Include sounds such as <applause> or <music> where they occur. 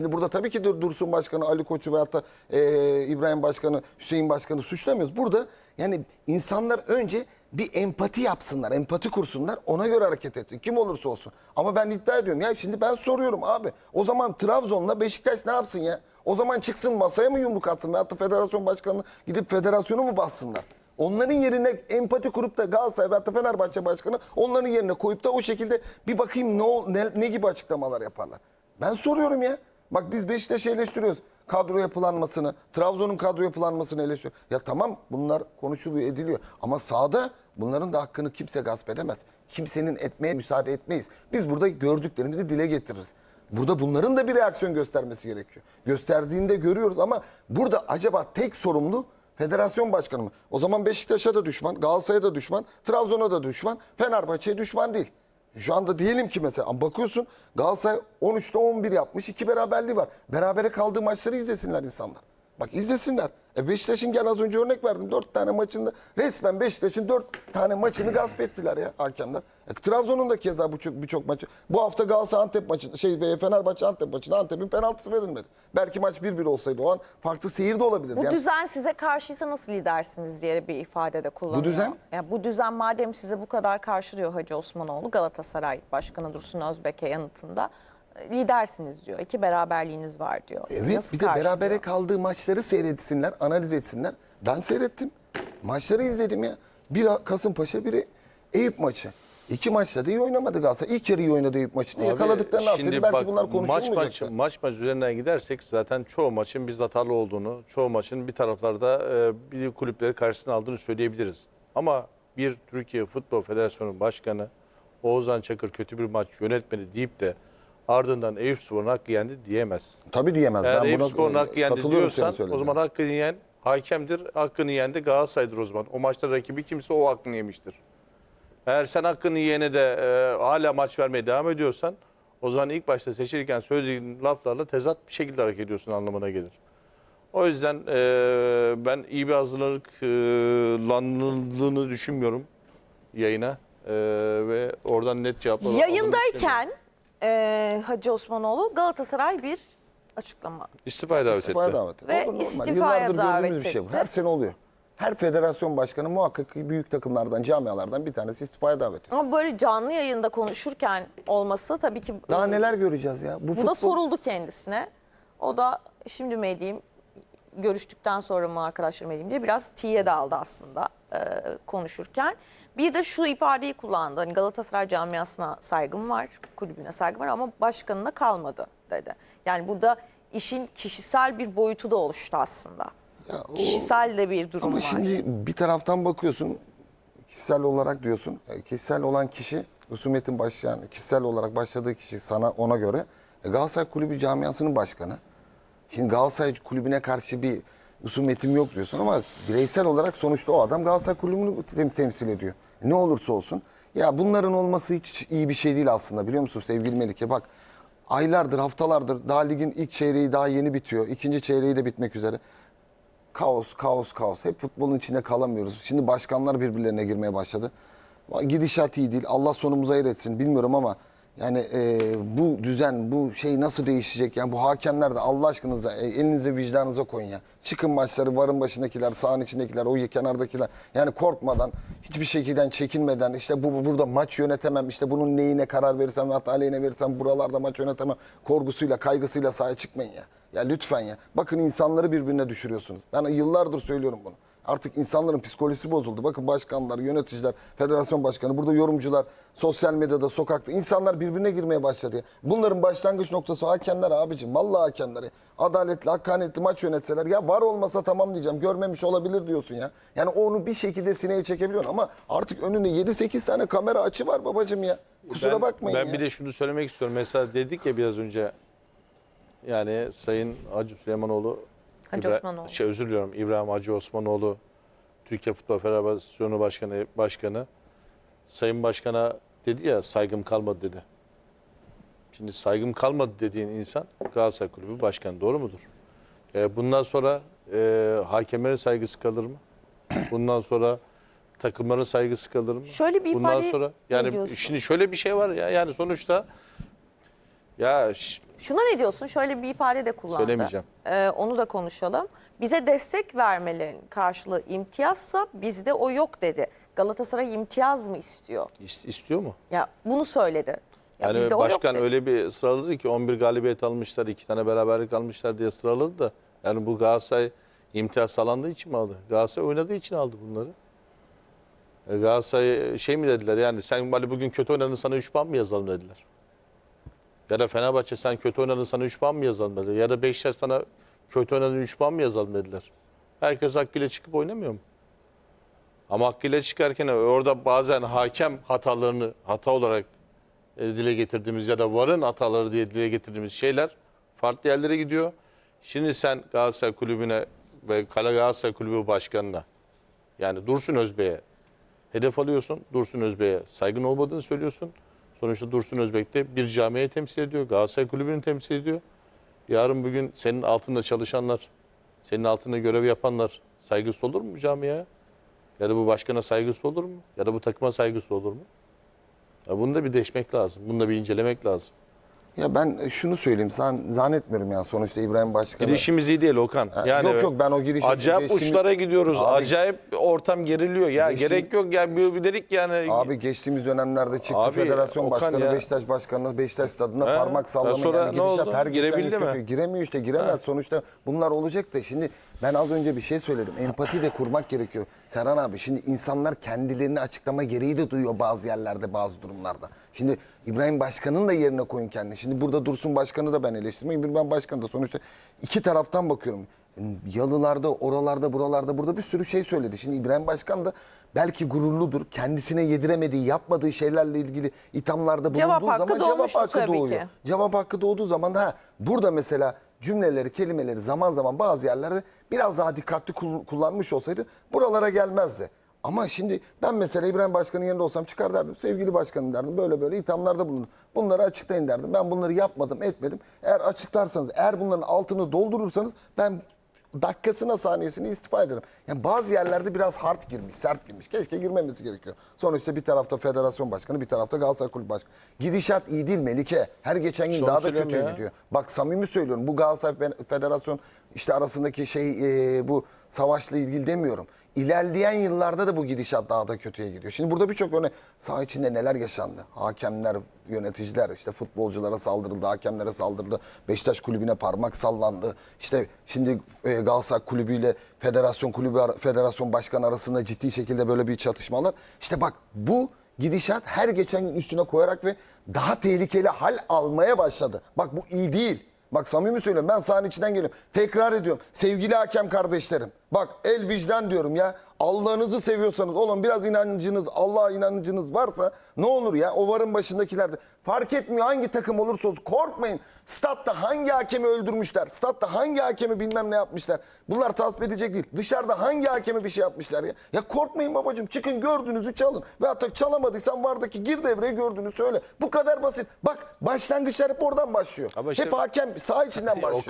Şimdi burada tabii ki Dur- Dursun Başkanı, Ali Koç'u veyahut da e, İbrahim Başkanı, Hüseyin Başkanı suçlamıyoruz. Burada yani insanlar önce bir empati yapsınlar, empati kursunlar, ona göre hareket etsin. Kim olursa olsun. Ama ben iddia ediyorum ya şimdi ben soruyorum abi. O zaman Trabzon'la Beşiktaş ne yapsın ya? O zaman çıksın masaya mı yumruk atsın veyahut da federasyon başkanı gidip federasyonu mu bassınlar? Onların yerine empati kurup da Galatasaray veyahut da Fenerbahçe başkanı onların yerine koyup da o şekilde bir bakayım ne, ol- ne, ne gibi açıklamalar yaparlar. Ben soruyorum ya. Bak biz Beşiktaş'ı eleştiriyoruz. Kadro yapılanmasını, Trabzon'un kadro yapılanmasını eleştiriyor. Ya tamam bunlar konuşuluyor, ediliyor. Ama sahada bunların da hakkını kimse gasp edemez. Kimsenin etmeye müsaade etmeyiz. Biz burada gördüklerimizi dile getiririz. Burada bunların da bir reaksiyon göstermesi gerekiyor. Gösterdiğinde görüyoruz ama burada acaba tek sorumlu Federasyon başkanı mı? O zaman Beşiktaş'a da düşman, Galatasaray'a da düşman, Trabzon'a da düşman, Fenerbahçe'ye düşman değil. Şu anda diyelim ki mesela bakıyorsun Galatasaray 13'te 11 yapmış, iki beraberliği var. Berabere kaldığı maçları izlesinler insanlar. Bak izlesinler. E Beşiktaş'ın gel az önce örnek verdim. 4 tane maçında resmen Beşiktaş'ın 4 tane maçını gasp ettiler ya hakemler. E, Trabzon'un da keza birçok birçok maçı. Bu hafta Galatasaray Antep maçı şey Fenerbahçe Antep maçında Antep'in penaltısı verilmedi. Belki maç 1-1 olsaydı o an farklı seyir de olabilir. Bu Yani düzen size karşıysa nasıl lidersiniz diye bir ifade kullanıyor. düzen? Yani bu düzen madem size bu kadar karşılıyor Hacı Osmanoğlu Galatasaray Başkanı Dursun Özbek'e yanıtında e, lidersiniz diyor. İki beraberliğiniz var diyor. Evet Nasıl bir de karşılıyor? berabere kaldığı maçları seyretsinler, analiz etsinler. Ben seyrettim. Maçları izledim ya. Biri Kasımpaşa, biri Eyüp maçı. İki maçta da iyi oynamadı Galatasaray. İlk yarı iyi oynadı Eyüp maçını. Abi, Yakaladıklarını alsaydı belki bak, bunlar maç konuşulmayacak. maç, maç maç üzerinden gidersek zaten çoğu maçın biz hatalı olduğunu, çoğu maçın bir taraflarda e, bir kulüpleri karşısına aldığını söyleyebiliriz. Ama bir Türkiye Futbol Federasyonu Başkanı Oğuzhan Çakır kötü bir maç yönetmedi deyip de ardından Eyüpspor'un hakkı yendi diyemez. Tabii diyemez. Eğer ben buna Eyüpspor'un hakkı yendi diyorsan o zaman hakkını yiyen hakemdir. Hakkını yiyen de Galatasaray'dır o zaman. O maçta rakibi kimse o hakkını yemiştir. Eğer sen hakkını yiyene de e, hala maç vermeye devam ediyorsan o zaman ilk başta seçilirken söylediğin laflarla tezat bir şekilde hareket ediyorsun anlamına gelir. O yüzden e, ben iyi bir hazırlanıldığını düşünmüyorum yayına E, ve oradan net cevaplar. Yayındayken e, Hacı Osmanoğlu Galatasaray bir açıklama. İstifaya davet İstifaya etti. davet. Ve normal. istifaya Yıllardır davet gördüğümüz bir şey bu. etti. Her sene oluyor. Her federasyon başkanı muhakkak büyük takımlardan, camialardan bir tanesi istifaya davet ediyor. Ama böyle canlı yayında konuşurken olması tabii ki Daha e, neler göreceğiz ya? Bu, Bu futbol... da soruldu kendisine. O da şimdi mi edeyim, görüştükten sonra mı arkadaşlarım edeyim diye biraz tiye daldı aslında e, konuşurken. Bir de şu ifadeyi kullandı. Hani Galatasaray camiasına saygım var, kulübüne saygım var ama başkanına kalmadı dedi. Yani burada işin kişisel bir boyutu da oluştu aslında. Ya o- Kişisel de bir durum Ama var. şimdi bir taraftan bakıyorsun kişisel olarak diyorsun. e, Kişisel olan kişi husumetin başlayan kişisel olarak başladığı kişi sana ona göre e, Galatasaray Kulübü camiasının başkanı. Şimdi Galatasaray kulübüne karşı bir husumetim yok diyorsun ama bireysel olarak sonuçta o adam Galatasaray Kulübü'nü tem- temsil ediyor. Ne olursa olsun. Ya bunların olması hiç iyi bir şey değil aslında biliyor musun sevgili Melike? Bak aylardır, haftalardır daha ligin ilk çeyreği daha yeni bitiyor. İkinci çeyreği de bitmek üzere. Kaos, kaos, kaos. Hep futbolun içinde kalamıyoruz. Şimdi başkanlar birbirlerine girmeye başladı. Gidişat iyi değil. Allah sonumuza hayır. Bilmiyorum ama yani e, bu düzen, bu şey nasıl değişecek? Yani bu hakemler de Allah aşkınıza e, elinize vicdanınıza koyun ya. Çıkın maçları varın başındakiler, sahanın içindekiler, o kenardakiler. Yani korkmadan, hiçbir şekilde çekinmeden işte bu, bu burada maç yönetemem. işte bunun neyine karar verirsem ve hatta aleyhine verirsem buralarda maç yönetemem. Korgusuyla, kaygısıyla sahaya çıkmayın ya. Ya lütfen ya. Bakın insanları birbirine düşürüyorsunuz. Ben yıllardır söylüyorum bunu. Artık insanların psikolojisi bozuldu. Bakın başkanlar, yöneticiler, federasyon başkanı, burada yorumcular, sosyal medyada, sokakta insanlar birbirine girmeye başladı. ya. Bunların başlangıç noktası hakemler abicim. Vallahi hakemleri. Adaletli, hakkaniyetli maç yönetseler ya var olmasa tamam diyeceğim. Görmemiş olabilir diyorsun ya. Yani onu bir şekilde sineye çekebiliyorsun ama artık önünde 7-8 tane kamera açı var babacım ya. Kusura ben, bakmayın Ben ya. bir de şunu söylemek istiyorum. Mesela dedik ya biraz önce yani Sayın Hacı Süleymanoğlu Hacı İbra- Osmanoğlu. Şey, özür diliyorum. İbrahim Hacı Osmanoğlu Türkiye Futbol Federasyonu Başkanı Başkanı Sayın Başkan'a dedi ya saygım kalmadı dedi. Şimdi saygım kalmadı dediğin insan Galatasaray Kulübü Başkanı doğru mudur? E, bundan sonra e, hakemlere saygısı kalır mı? Bundan sonra takımların saygısı kalır mı? Şöyle bir Bundan ifade sonra yani şimdi şöyle bir şey var ya yani sonuçta Ya Şuna ne diyorsun? Şöyle bir ifade de kullandı. Söylemeyeceğim. Ee, onu da konuşalım. Bize destek vermelerin karşılığı imtiyazsa bizde o yok dedi. Galatasaray imtiyaz mı istiyor? is- istiyor mu? Ya bunu söyledi. Ya Yani bizde o yok başkan dedi. öyle bir sıraladı ki 11 galibiyet almışlar, 2 tane beraberlik almışlar diye sıraladı da. Yani bu Galatasaray imtiyaz sağlandığı için mi aldı? Galatasaray oynadığı için aldı bunları. E Galatasaray şey mi dediler yani sen Ali bugün kötü oynadın sana 3 puan mı yazalım dediler. Ya da Fenerbahçe sen kötü oynadın sana 3 puan mı yazalım dediler. Ya da Beşiktaş sana kötü oynadın 3 puan mı yazalım dediler. Herkes hakkıyla çıkıp oynamıyor mu? Ama hakkıyla çıkarken orada bazen hakem hatalarını hata olarak e, dile getirdiğimiz ya da varın hataları diye dile getirdiğimiz şeyler farklı yerlere gidiyor. Şimdi sen Galatasaray Kulübü'ne ve Kale Galatasaray Kulübü Başkanı'na yani Dursun Özbek'e hedef alıyorsun. Dursun Özbek'e saygın olmadığını söylüyorsun. Sonuçta Dursun Özbek de bir camiye temsil ediyor. Galatasaray Kulübü'nü temsil ediyor. Yarın bugün senin altında çalışanlar, senin altında görev yapanlar saygısı olur mu camiye? Ya da bu başkana saygısı olur mu? Ya da bu takıma saygısı olur mu? Ya bunu da bir deşmek lazım. Bunu da bir incelemek lazım. Ya ben şunu söyleyeyim. Sen zannetmiyorum yani sonuçta İbrahim Başkan'ı. Girişimiz iyi değil Okan. Ha, Yani yok yok ben o girişi acayip geçtiğimiz- uçlara gidiyoruz. Abi- acayip ortam geriliyor. Ya Geçtiğim- gerek yok. Yani bir, bir dedik yani. Abi geçtiğimiz dönemlerde çıktı Abi, federasyon Okan başkanı ya. Beşiktaş başkanı Beşiktaş stadına He? parmak sallama Ya sonra yani ne gidişat oldu? her geçen gün Girebildi mi? kötü. Giremiyor işte giremez sonuçta bunlar olacak da şimdi ben az önce bir şey söyledim empati de kurmak gerekiyor. Serhan abi şimdi insanlar kendilerini açıklama gereği de duyuyor bazı yerlerde bazı durumlarda. Şimdi İbrahim Başkan'ın da yerine koyun kendini. Şimdi burada Dursun Başkan'ı da ben eleştirmeyeyim. İbrahim Başkan da sonuçta iki taraftan bakıyorum. Yalılarda, oralarda, buralarda burada bir sürü şey söyledi. Şimdi İbrahim Başkan da belki gururludur. Kendisine yediremediği, yapmadığı şeylerle ilgili ithamlarda bulunduğu Cevap hakkı zaman cevap doğmuştu hakkı tabii doğuyor. ki. Cevap hakkı doğduğu zaman da ha, burada mesela cümleleri, kelimeleri zaman zaman bazı yerlerde biraz daha dikkatli kul- kullanmış olsaydı buralara gelmezdi. Ama şimdi ben mesela İbrahim Başkan'ın yerinde olsam çıkar derdim. Sevgili başkanım derdim. Böyle böyle ithamlarda bulundum. Bunları açıklayın derdim. Ben bunları yapmadım, etmedim. Eğer açıklarsanız, eğer bunların altını doldurursanız ben dakikasına saniyesini istifa ederim. Yani bazı yerlerde biraz hard girmiş, sert girmiş. Keşke girmemesi gerekiyor. Sonuçta bir tarafta federasyon başkanı, bir tarafta Galatasaray Kulübü Başkanı. Gidişat iyi değil Melike. Her geçen gün onu daha da kötüye ya. gidiyor. Bak samimi söylüyorum. Bu Galatasaray Fe- Federasyon işte arasındaki şey e, bu savaşla ilgili demiyorum. İlerleyen yıllarda da bu gidişat daha da kötüye gidiyor. Şimdi burada birçok örnek saha içinde neler yaşandı? Hakemler, yöneticiler işte futbolculara saldırıldı, hakemlere saldırıldı. Beşiktaş kulübüne parmak sallandı. İşte şimdi e, Galatasaray kulübüyle federasyon kulübü federasyon başkanı arasında ciddi şekilde böyle bir çatışmalar. İşte bak bu gidişat her geçen gün üstüne koyarak ve daha tehlikeli hal almaya başladı. Bak bu iyi değil. Bak samimi söylüyorum ben sahanın içinden geliyorum. Tekrar ediyorum. Sevgili hakem kardeşlerim. Bak el vicdan diyorum ya. Allah'ınızı seviyorsanız oğlum biraz inancınız, Allah'a inancınız varsa ne olur ya o varın başındakilerde. Fark etmiyor hangi takım olursa olsun korkmayın. Statta hangi hakemi öldürmüşler? Statta hangi hakemi bilmem ne yapmışlar? Bunlar tasvip edecek değil. Dışarıda hangi hakeme bir şey yapmışlar ya? Ya korkmayın babacığım. Çıkın gördüğünüzü çalın. Ve hatta çalamadıysan vardaki gir devreye gördüğünü söyle. Bu kadar basit. Bak başlangıçlar hep oradan başlıyor. Ama işte- hep hakem sağ içinden <laughs> başlıyor.